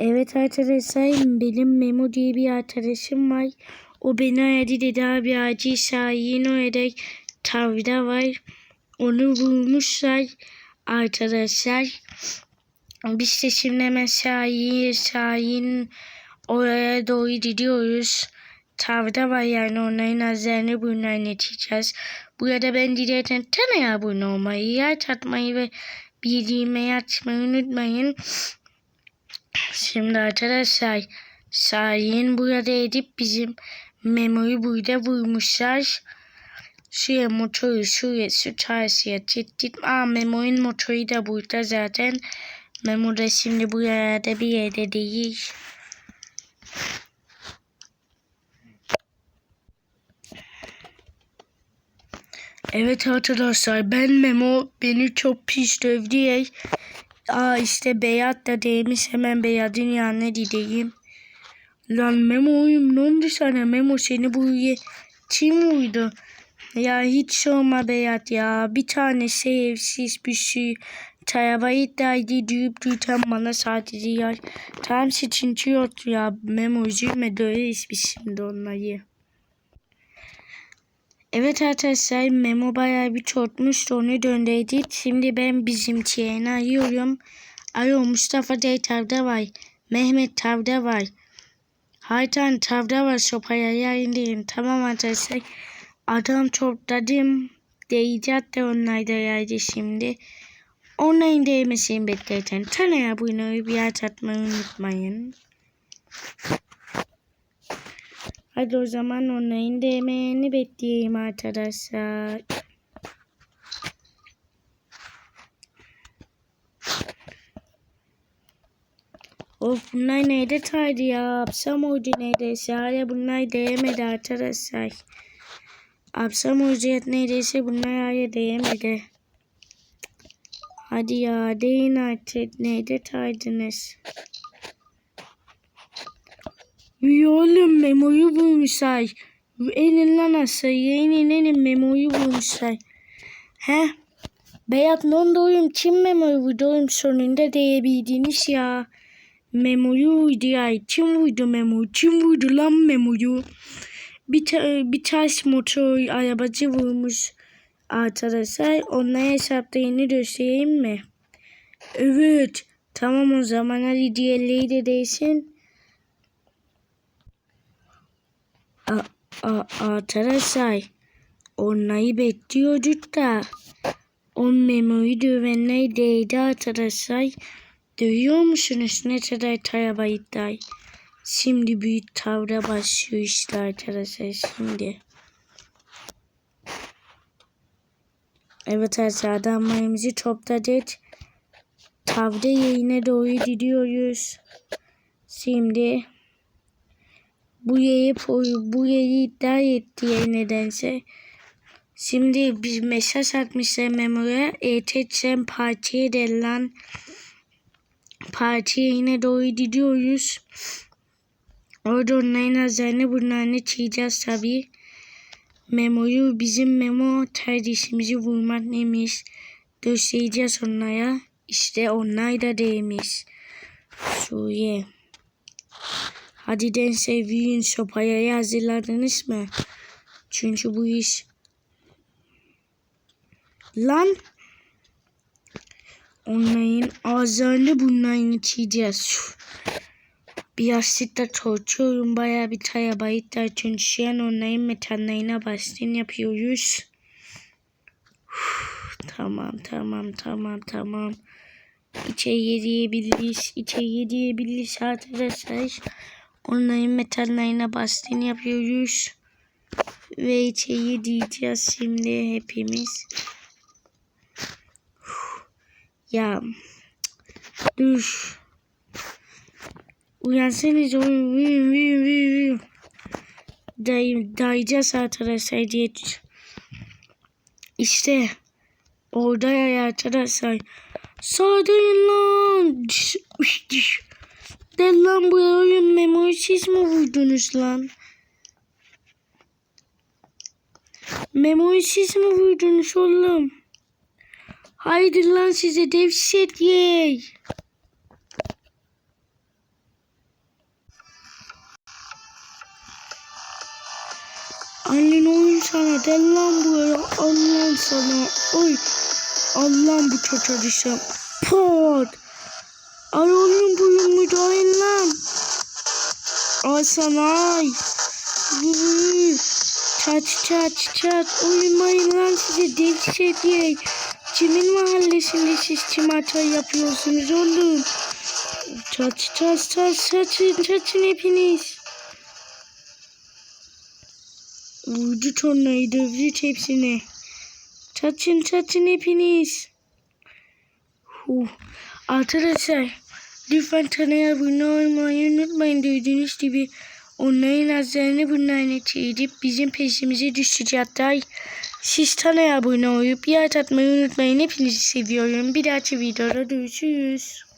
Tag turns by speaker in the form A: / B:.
A: Evet arkadaşlar benim Memo diye bir arkadaşım var. O beni aradı dedi abi acil Şahin orada tavda var. Onu vurmuşlar arkadaşlar. Biz de şimdi hemen Şahin, Şahin oraya doğru gidiyoruz. Tavda var yani onların azlarını bunları neteceğiz. Burada ben dilerken taneye abone olmayı, yer atmayı ve bildiğimi açmayı unutmayın. Şimdi arkadaşlar Şahin burada edip bizim Memo'yu burada vurmuşlar. Şuraya motoru şuraya şu çarşıya tittim. Aa Memo'nun motoru da burada zaten. Memo da şimdi bu yerde bir yerde değil. Evet arkadaşlar ben Memo beni çok pis dövdü. Aa işte Beyat da değmiş hemen Beyat'ın yanına gideyim. Lan Memo'yum ne oldu sana Memo seni buraya kim vurdu? Ya hiç sorma Beyat ya bir tane sevsiz bir şey Tarafa iddiaydı deyip tutan bana sadece ya. Tam sıçıntı yoktu ya Memo üzülme döveriz biz şimdi onları. Evet arkadaşlar Memo bayağı bir çortmuştu onu döndürdük. Şimdi ben bizimkini arıyorum. Alo Mustafa Bey tavda var. Mehmet tavda var. Haytan tavda var sopaya yayındayım. Tamam arkadaşlar. Adam çortladım. Değecek de onlar yaydı şimdi. Onların değmesini beklerken tanıya bunu bir atmayı unutmayın. Hadi o zaman onların değmeni bekleyeyim arkadaşlar. Of bunlar neyde taydı ya? Apsam hoca neredeyse. Hala bunlar değmedi arkadaşlar. Apsam hoca neredeyse bunlar hala değmedi. Hadi ya deyin artık neyde taydınız? Oğlum memoyu bulmuşlar. Elin lan aşağıya inin inin memoyu bulmuşlar. He? Beyat non doyum kim memoyu vurdu oğlum sonunda diyebildiniz ya. Memoyu vurdu ya. Kim vurdu memoyu? Kim vurdu lan memoyu? Bir, ta bir taş motor arabacı vurmuş arkadaşlar. Onlara hesaplarını göstereyim mi? Evet. Tamam o zaman hadi diğerleri de değilsin. Arkadaşlar onları bekliyorduk da on memoyu dövenler değdi arkadaşlar. Dövüyor musunuz ne kadar taraba iddia? Şimdi büyük tavra başlıyor işte arkadaşlar şimdi. Evet arkadaşlar adamlarımızı topladık. Tavda yayına doğru gidiyoruz. Şimdi bu yayı bu yayı iddia etti nedense. Şimdi bir mesaj atmışlar memoya. ETC'm partiye denilen partiye yine doğru gidiyoruz. Orada onların azlarını bunlarını çiğeceğiz tabii. Memo'yu bizim Memo kardeşimizi vurmak neymiş göstereceğiz onlara. İşte onlar da değmiş. Suriye. Hadi den seviyün sopaya hazırladınız mı? Çünkü bu iş lan onların ağızlarını bunların içeceğiz. Biraz da tortuyorum bayağı bir taya bayıtlar çünkü şu an onların metanlarına bastın yapıyoruz. Uf, tamam tamam tamam tamam. İçeriye diyebiliriz. İçeriye diyebiliriz arkadaşlar. Onların metallerine bastın yapıyoruz. Ve içeriye diyeceğiz şimdi hepimiz. Ya dur. Uyansanız oyun vim vim vim. Day, dayayacağız arkadaşlar diye. İşte orada ya arkadaşlar. Sağdayın lan. Gel lan bu oyun memori siz mi vurdunuz lan? Memori siz mi vurdunuz oğlum? Haydi lan size devset yey. Annen oyun sana gel lan buraya Allah'ım sana oy Allah'ım bu çocuğa düşen Pot Ay Ay sana. Çat çat çat uyumayın lan size dehşet ye Kimin mahallesinde siz çimata yapıyorsunuz oğlum Çat çat çat çatın çatın hepiniz Vurdu tornayı dövdü hepsini. Çatın çatın hepiniz. Huh. Arkadaşlar lütfen kanala abone olmayı unutmayın. Gördüğünüz gibi onların azlarını bunların edip bizim peşimize düşecekler. Siz kanala abone olup yer atmayı unutmayın. Hepinizi seviyorum. Bir dahaki videoda görüşürüz.